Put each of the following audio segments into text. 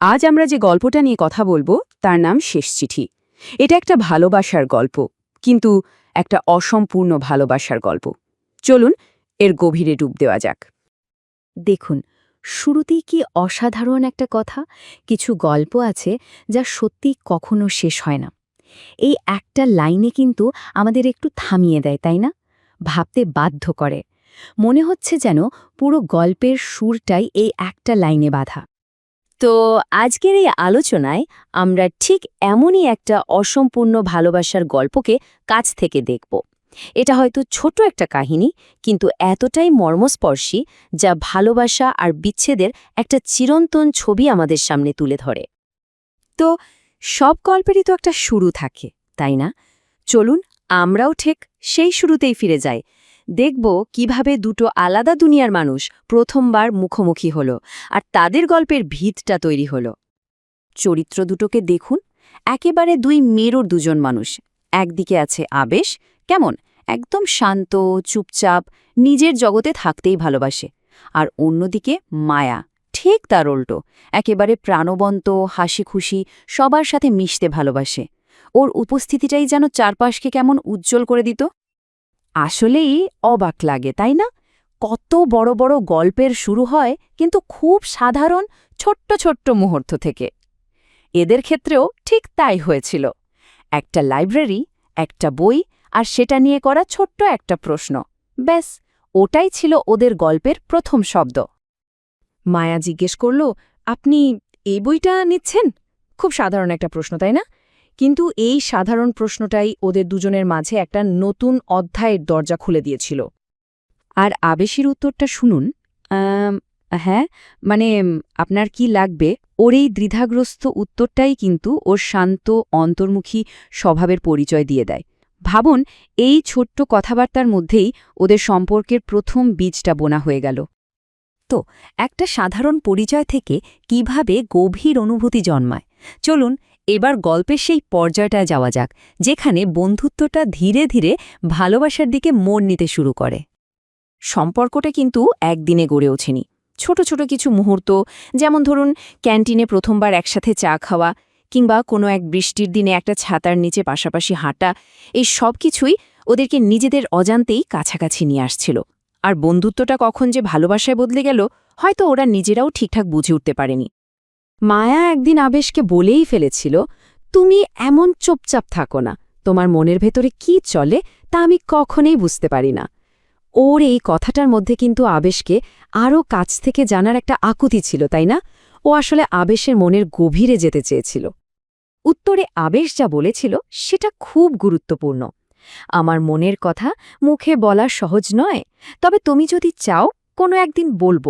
আজ আমরা যে গল্পটা নিয়ে কথা বলব, তার নাম শেষ চিঠি। এটা একটা ভালোবাসার গল্প, কিন্তু একটা অসম্পূর্ণ ভালোবাসার গল্প। চলুন, এর গভীরে ডুব দেওয়া যাক। দেখুন, শুরুতেই কি অসাধারণ একটা কথা, কিছু গল্প আছে যা সত্যি কখনো শেষ হয় না। এই একটা লাইনে কিন্তু আমাদের একটু থামিয়ে দেয়, তাই না? ভাবতে বাধ্য করে। মনে হচ্ছে যেন পুরো গল্পের সুরটাই এই একটা লাইনে বাঁধা। তো আজকের এই আলোচনায় আমরা ঠিক এমনই একটা অসম্পূর্ণ ভালোবাসার গল্পকে কাছ থেকে দেখব। এটা হয়তো ছোট একটা কাহিনী, কিন্তু এতটাই মর্মস্পর্শী যা ভালোবাসা আর বিচ্ছেদের একটা চিরন্তন ছবি আমাদের সামনে তুলে ধরে। তো সব গল্পেরই তো একটা শুরু থাকে, তাই না? চলুন আমরাও ঠিক সেই শুরুতেই ফিরে যাই। দেখব কীভাবে দুটো আলাদা দুনিয়ার মানুষ প্রথমবার মুখোমুখি হল আর তাদের গল্পের ভিতটা তৈরি হল। চরিত্র দুটোকে দেখুন, একেবারে দুই মেরুর দুজন মানুষ। একদিকে আছে আবেশ, কেমন? একদম শান্ত, চুপচাপ, নিজের জগতে থাকতেই ভালোবাসে। আর অন্যদিকে মায়া, ঠিক তার উল্টো, একেবারে প্রাণবন্ত হাসি খুশি সবার সাথে মিশতে ভালোবাসে। ওর উপস্থিতিটাই যেন চারপাশকে কেমন উজ্জ্বল করে দিত। আসলেই অবাক লাগে, তাই না? কত বড় বড় গল্পের শুরু হয় কিন্তু খুব সাধারণ ছোট্ট ছোট্ট মুহূর্ত থেকে। এদের ক্ষেত্রেও ঠিক তাই হয়েছিল। একটা লাইব্রেরি, একটা বই আর সেটা নিয়ে করা ছোট্ট একটা প্রশ্ন। ব্যাস, ওটাই ছিল ওদের গল্পের প্রথম শব্দ। মায়া জিজ্ঞেস করল, আপনি এই বইটা নিচ্ছেন? খুব সাধারণ একটা প্রশ্ন, তাই না? কিন্তু এই সাধারণ প্রশ্নটাই ওদের দুজনের মাঝে একটা নতুন অধ্যায়ের দরজা খুলে দিয়েছিল। আর আবেশির উত্তরটা শুনুন। হ্যাঁ মানে আপনার কি লাগবে? ওর এই দ্বিধাগ্রস্ত উত্তরটাই কিন্তু ওর শান্ত, অন্তর্মুখী স্বভাবের পরিচয় দিয়ে দেয়। ভাবুন, এই ছোট্ট কথাবার্তার মধ্যেই ওদের সম্পর্কের প্রথম বীজটা বোনা হয়ে গেল। তো, একটা সাধারণ পরিচয় থেকে কীভাবে গভীর অনুভূতি জন্মায়? চলুন এবার গল্পের সেই পর্যায়টায় যাওয়া যাক, যেখানে বন্ধুত্বটা ধীরে ধীরে ভালোবাসার দিকে মোড় নিতে শুরু করে। সম্পর্কটা কিন্তু একদিনে গড়ে ওঠেনি। ছোট ছোট কিছু মুহূর্ত, যেমন ধরুন ক্যান্টিনে প্রথমবার একসাথে চা খাওয়া, কিংবা কোনো এক বৃষ্টির দিনে একটা ছাতার নিচে পাশাপাশি হাঁটা, এই সব কিছুই ওদেরকে নিজেদের অজান্তেই কাছাকাছি নিয়ে আসছিল। আর বন্ধুত্বটা কখন যে ভালোবাসায় বদলে গেল, হয়তো ওরা নিজেরাও ঠিকঠাক বুঝে উঠতে পারেনি। মায়া একদিন আবেশকে বলেই ফেলেছিল, তুমি এমন চুপচাপ থাকো না, তোমার মনের ভেতরে কি চলে তা আমি কখনোই বুঝতে পারি না। ওর এই কথাটার মধ্যে কিন্তু আবেশকে আরও কাছ থেকে জানার একটা আকুতি ছিল, তাই না? ও আসলে আবেশের মনের গভীরে যেতে চেয়েছিল। উত্তরে আবেশ যা বলেছিল সেটা খুব গুরুত্বপূর্ণ। আমার মনের কথা মুখে বলা সহজ নয়, তবে তুমি যদি চাও, কোনো একদিন বলব।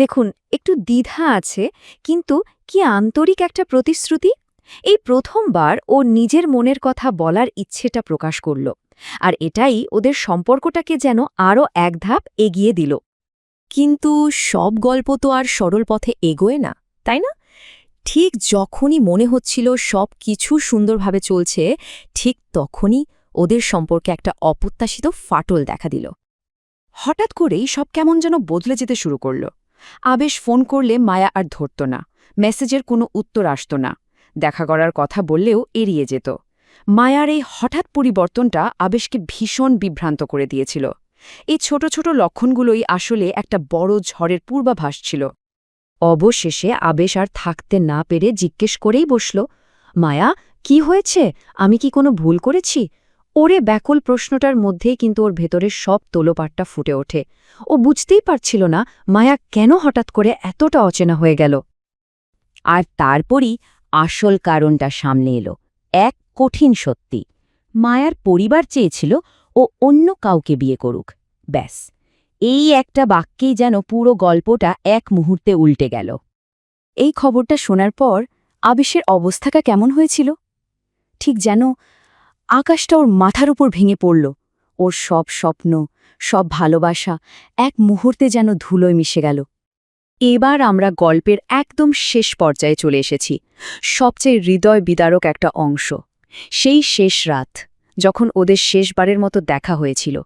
দেখুন, একটু দ্বিধা আছে, কিন্তু কি আন্তরিক একটা প্রতিশ্রুতি? এই প্রথমবার ও নিজের মনের কথা বলার ইচ্ছেটা প্রকাশ করল, আর এটাই ওদের সম্পর্কটাকে যেন আরও এক ধাপ এগিয়ে দিল। কিন্তু সব গল্প তো আর সরল পথে এগোয় না, তাই না? ঠিক যখনই মনে হচ্ছিল সব কিছু সুন্দরভাবে চলছে, ঠিক তখনই ওদের সম্পর্কে একটা অপ্রত্যাশিত ফাটল দেখা দিল। হঠাৎ করেই সব কেমন যেন বদলে যেতে শুরু করল। আবেশ ফোন করলে মায়া আর ধরত না, মেসেজের কোনো উত্তর আসত না, দেখা করার কথা বললেও এড়িয়ে যেত। মায়ার এই হঠাৎ পরিবর্তনটা আবেশকে ভীষণ বিভ্রান্ত করে দিয়েছিল। এই ছোট ছোট লক্ষণগুলোই আসলে একটা বড় ঝড়ের পূর্বাভাস ছিল। অবশেষে আবেশ আর থাকতে না পেরে জিজ্ঞেস করেই বসল, মায়া, কি হয়েছে? আমি কি কোনো ভুল করেছি? ওরে ব্যাকুল প্রশ্নটার মধ্যেই কিন্তু ওর ভেতরের সব তোলোপাটটা ফুটে ওঠে। ও বুঝতেই পারছিল না মায়া কেন হঠাৎ করে এতটা অচেনা হয়ে গেল। আর তারপরই আসল কারণটা সামনে এলো, এক কঠিন সত্যি। মায়ার পরিবার চেয়েছিল ও অন্য কাউকে বিয়ে করুক, ব্যাস। এই একটা বাক্যেই যেন পুরো গল্পটা এক মুহূর্তে উল্টে গেল। এই খবরটা শোনার পর আবেশের অবস্থাটা কেমন হয়েছিল? ঠিক যেন আকাশটা ওর মাথার উপর ভেঙে পড়ল। ওর সব স্বপ্ন, সব ভালোবাসা এক মুহূর্তে যেন ধুলোয় মিশে গেল। এবার আমরা গল্পের একদম শেষ পর্যায়ে চলে এসেছি। সবচেয়ে হৃদয় বিদারক একটা অংশ, সেই শেষ রাত, যখন ওদের শেষবারের মতো দেখা হয়েছিল।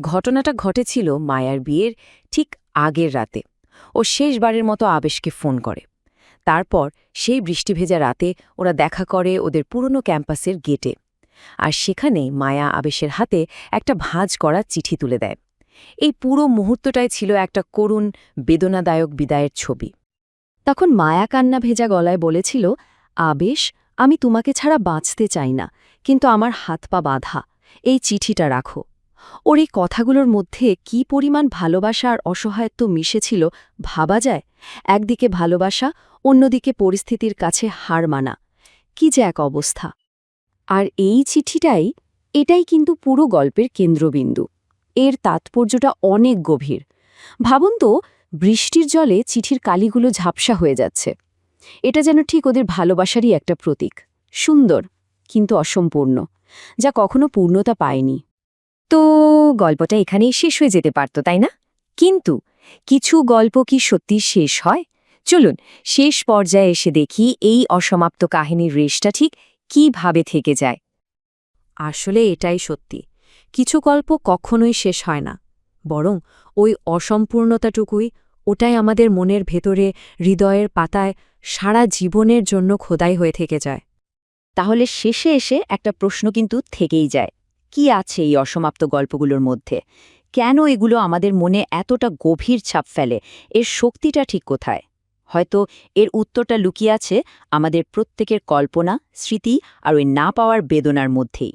ঘটনাটা ঘটেছিল মায়ার বিয়ের ঠিক আগের রাতে। ও শেষবারের মতো আবেশকে ফোন করে। তারপর সেই বৃষ্টিভেজা রাতে ওরা দেখা করে ওদের পুরনো ক্যাম্পাসের গেটে। আর সেখানে মায়া আবেশের হাতে একটা ভাঁজ করা চিঠি তুলে দেয়। এই পুরো মুহূর্তটাই ছিল একটা করুণ, বেদনাদায়ক বিদায়ের ছবি। তখন মায়া কান্না ভেজা গলায় বলেছিল, আবেশ, আমি তোমাকে ছাড়া বাঁচতে চাই না, কিন্তু আমার হাত পা বাঁধা, এই চিঠিটা রাখো। ওর এই কথাগুলোর মধ্যে কি পরিমাণ ভালোবাসা আর অসহায়ত্ব মিশেছিল ভাবা যায়? একদিকে ভালোবাসা, অন্যদিকে পরিস্থিতির কাছে হার মানা। কি যে এক অবস্থা। আর এই চিঠিটাই এটাই কিন্তু পুরো গল্পের কেন্দ্রবিন্দু। এর তাৎপর্যটা অনেক গভীর। ভাবুন তো, বৃষ্টির জলে চিঠির কালিগুলো ঝাপসা হয়ে যাচ্ছে। এটা যেন ঠিক ওদের ভালোবাসারই একটা প্রতীক। সুন্দর, কিন্তু অসম্পূর্ণ, যা কখনো পূর্ণতা পায়নি। তো, গল্পটা এখানেই শেষ হয়ে যেতে পারত, তাই না? কিন্তু, কিছু গল্প কি সত্যি শেষ হয়? চলুন, শেষ পর্যায়ে এসে দেখি এই অসমাপ্ত কাহিনীর রেশটা ঠিক কীভাবে থেকে যায়? আসলে এটাই সত্যি। কিছু গল্প কখনোই শেষ হয় না। বরং ওই অসম্পূর্ণতাটুকুই, ওটাই আমাদের মনের ভেতরে হৃদয়ের পাতায় সারা জীবনের জন্য খোদাই হয়ে থেকে যায়। তাহলে শেষে এসে একটা প্রশ্ন কিন্তু থেকেই যায়। কি আছে এই অসমাপ্ত গল্পগুলোর মধ্যে? কেন এগুলো আমাদের মনে এতটা গভীর ছাপ ফেলে? এর শক্তিটা ঠিক কোথায়? হয়তো এর উত্তরটা লুকিয়ে আছে আমাদের প্রত্যেকের কল্পনা, স্মৃতি আর ওই না পাওয়ার বেদনার মধ্যেই।